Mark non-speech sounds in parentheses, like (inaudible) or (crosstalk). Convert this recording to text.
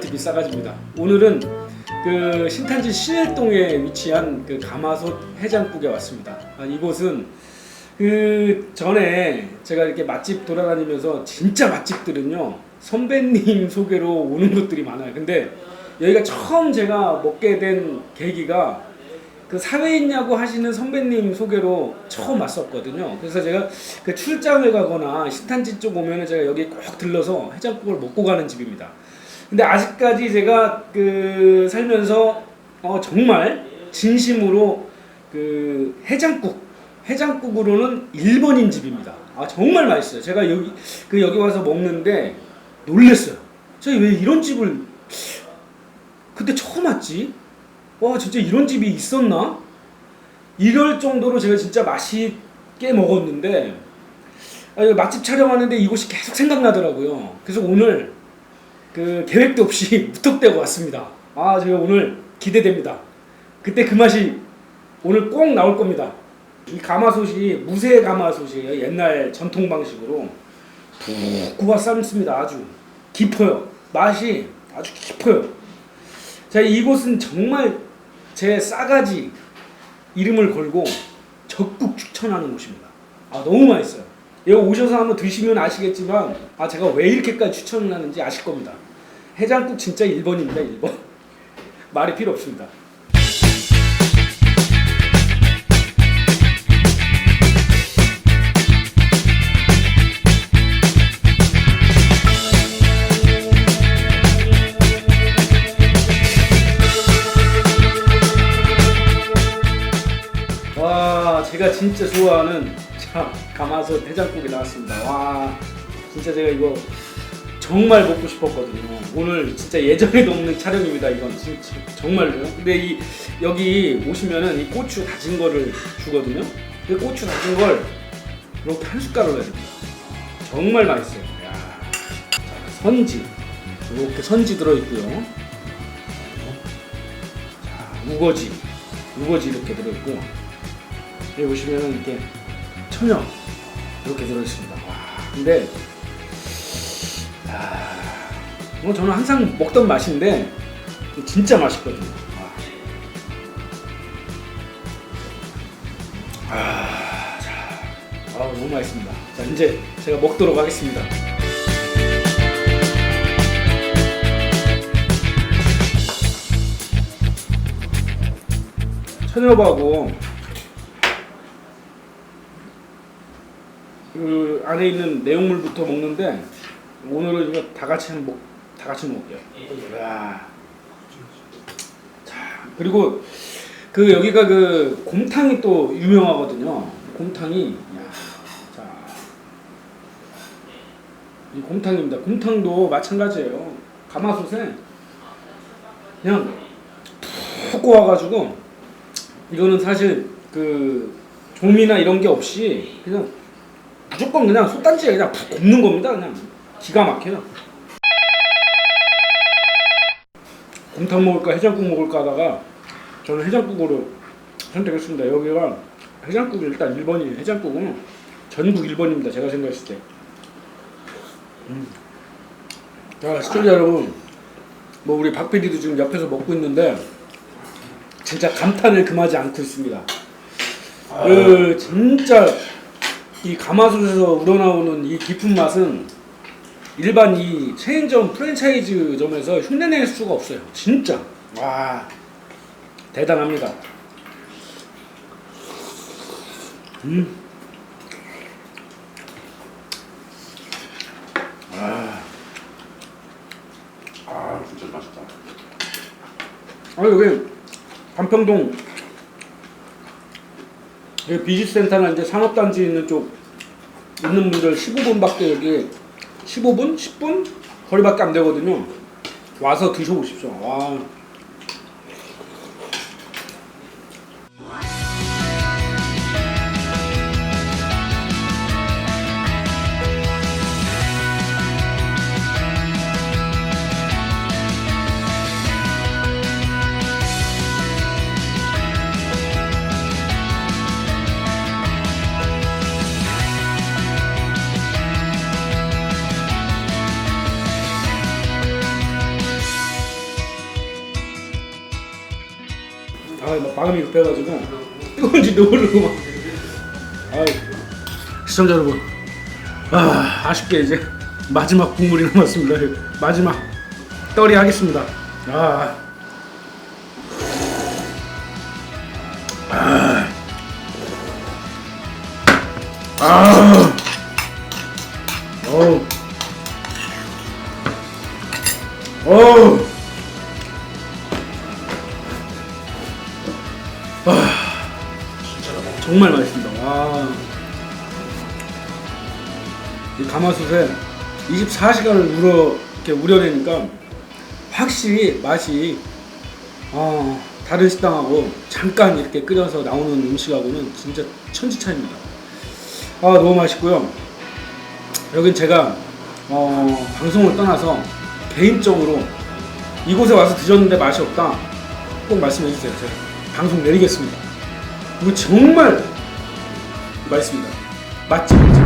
집이 싸가지입니다. 오늘은 그 신탄지 신일동에 위치한 그 가마솥 해장국에 왔습니다. 아, 이곳은 그 전에 제가 이렇게 맛집 돌아다니면서 진짜 맛집들은요 선배님 소개로 오는 것들이 많아요. 근데 여기가 처음 제가 먹게 된 계기가 그 사회에 있냐고 하시는 선배님 소개로 처음 왔었거든요. 그래서 제가 그 출장을 가거나 신탄지 쪽 오면은 제가 여기 꼭 들러서 해장국을 먹고 가는 집입니다. 근데 아직까지 제가 그 살면서 어 정말 진심으로 그 해장국 해장국으로는 1번인 집입니다. 아 정말 맛있어요. 제가 여기 그 여기 와서 먹는데 놀랬어요. 저희 왜 이런 집을 그때 처음 왔지? 와 진짜 이런 집이 있었나? 이럴 정도로 제가 진짜 맛있게 먹었는데 아, 맛집 촬영하는데 이곳이 계속 생각나더라고요. 그래서 오늘 그 계획도 없이 (laughs) 무턱대고 왔습니다. 아 제가 오늘 기대됩니다. 그때 그 맛이 오늘 꼭 나올 겁니다. 이 가마솥이 무쇠 가마솥이에요. 옛날 전통 방식으로 푹 구워 삶습니다. 아주 깊어요. 맛이 아주 깊어요. 자 이곳은 정말 제 싸가지 이름을 걸고 적극 추천하는 곳입니다. 아 너무 맛있어요. 여기 오셔서 한번 드시면 아시겠지만 아 제가 왜 이렇게까지 추천을 하는지 아실 겁니다. 해장국 진짜 1번입니다. 1번. (laughs) 말이 필요 없습니다. 와 제가 진짜 좋아하는 자 가마솥 해장국이 나왔습니다. 와 진짜 제가 이거 정말 먹고 싶었거든요. 오늘 진짜 예정에도 없는 촬영입니다. 이건 진짜 정말로요. 근데 이 여기 오시면은 이 고추 다진 거를 주거든요. 그 고추 다진 걸 이렇게 한 숟가락을 해줍니다. 정말 맛있어요. 야, 자, 선지 이렇게 선지 들어 있고요. 자, 우거지 우거지 이렇게 들어 있고 여기 보시면은 이렇게 천연 이렇게 들어 있습니다. 와, 근데 아, 뭐 저는 항상 먹던 맛인데 진짜 맛있거든요. 아, 아, 자, 아 너무 맛있습니다. 자 이제 제가 먹도록 하겠습니다. 천엽하고 그 안에 있는 내용물부터 먹는데 오늘은 이거 다 같이 한 먹, 다 같이 먹을게요. 이야. 자 그리고 그 여기가 그 곰탕이 또 유명하거든요. 곰탕이 이야. 자. 이 곰탕입니다. 곰탕도 마찬가지예요. 가마솥에 그냥 푹 구워가지고 이거는 사실 그 종미나 이런 게 없이 그냥 무조건 그냥 솥단지에 그냥 푹 굽는 겁니다. 그냥 기가 막혀요. 곰탕 먹을까 해장국 먹을까 하다가 저는 해장국으로 선택했습니다. 여기가 해장국이 일단 1번이에요. 해장국은 전국 1번입니다. 제가 생각했을 때. 음. 자 시청자 여러분, 뭐 우리 박 PD도 지금 옆에서 먹고 있는데 진짜 감탄을 금하지 않고 있습니다. 그 진짜 이 가마솥에서 우러나오는 이 깊은 맛은 일반 이 체인점 프랜차이즈 점에서 흉내낼 수가 없어요. 진짜 와 대단합니다. 음. 아, 아 진짜 맛있다. 아 여기 여기 비즈센터나 이제 산업단지 있는 쪽 있는 분들 15분밖에 여기 15분, 10분 거리밖에 안 되거든요. 와서 드셔보십시오. 와. 아, 막 마음이 급해가지고 뜨거운지도 모르고 막. 아, 시청자 여러분, 아, 아쉽게 이제 마지막 국물이 남았습니다. 마지막 떨이 하겠습니다. 아, 아, 아, 어우, 어우. 정말 맛있습니다. 와. 이 가마솥에 24시간을 우려 이렇게 우려내니까 확실히 맛이 아, 다른 식당하고 잠깐 이렇게 끓여서 나오는 음식하고는 진짜 천지 차이입니다. 아 너무 맛있고요. 여긴 제가 어, 방송을 떠나서 개인적으로 이곳에 와서 드셨는데 맛이 없다 꼭 말씀해 주세요. 제가 방송 내리겠습니다. 이거 정말 맛있습니다. 맛집이죠.